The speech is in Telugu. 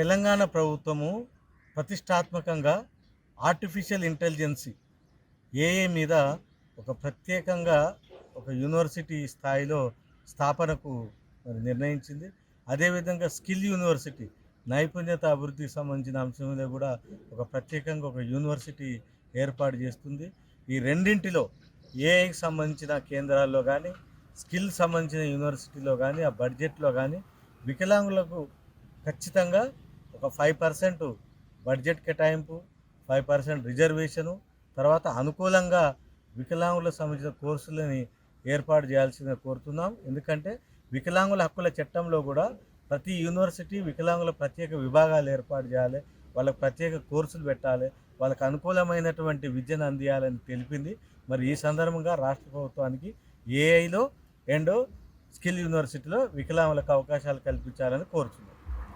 తెలంగాణ ప్రభుత్వము ప్రతిష్టాత్మకంగా ఆర్టిఫిషియల్ ఇంటెలిజెన్సీ ఏఏ మీద ఒక ప్రత్యేకంగా ఒక యూనివర్సిటీ స్థాయిలో స్థాపనకు మరి నిర్ణయించింది. అదేవిధంగా స్కిల్ యూనివర్సిటీ నైపుణ్యత అభివృద్ధికి సంబంధించిన అంశం మీద కూడా ఒక ప్రత్యేకంగా ఒక యూనివర్సిటీ ఏర్పాటు చేస్తుంది. ఈ రెండింటిలో ఏఐకి సంబంధించిన కేంద్రాల్లో కానీ స్కిల్ సంబంధించిన యూనివర్సిటీలో కానీ ఆ బడ్జెట్లో కానీ వికలాంగులకు ఖచ్చితంగా ఒక ఫైవ్ పర్సెంట్ బడ్జెట్ కేటాయింపు ఫైవ్ పర్సెంట్ రిజర్వేషను తర్వాత అనుకూలంగా వికలాంగులకు సంబంధించిన కోర్సులని ఏర్పాటు చేయాల్సిందిగా కోరుతున్నాం. ఎందుకంటే వికలాంగుల హక్కుల చట్టంలో కూడా ప్రతి యూనివర్సిటీ వికలాంగుల ప్రత్యేక విభాగాలు ఏర్పాటు చేయాలి వాళ్ళకి ప్రత్యేక కోర్సులు పెట్టాలి వాళ్ళకి అనుకూలమైనటువంటి విద్యను అందియాలని తెలిపింది. మరి ఈ సందర్భంగా రాష్ట్ర ప్రభుత్వానికి ఏఐలో అండ్ స్కిల్ యూనివర్సిటీలో వికలాంగులకు అవకాశాలు కల్పించాలని కోరుతున్నాం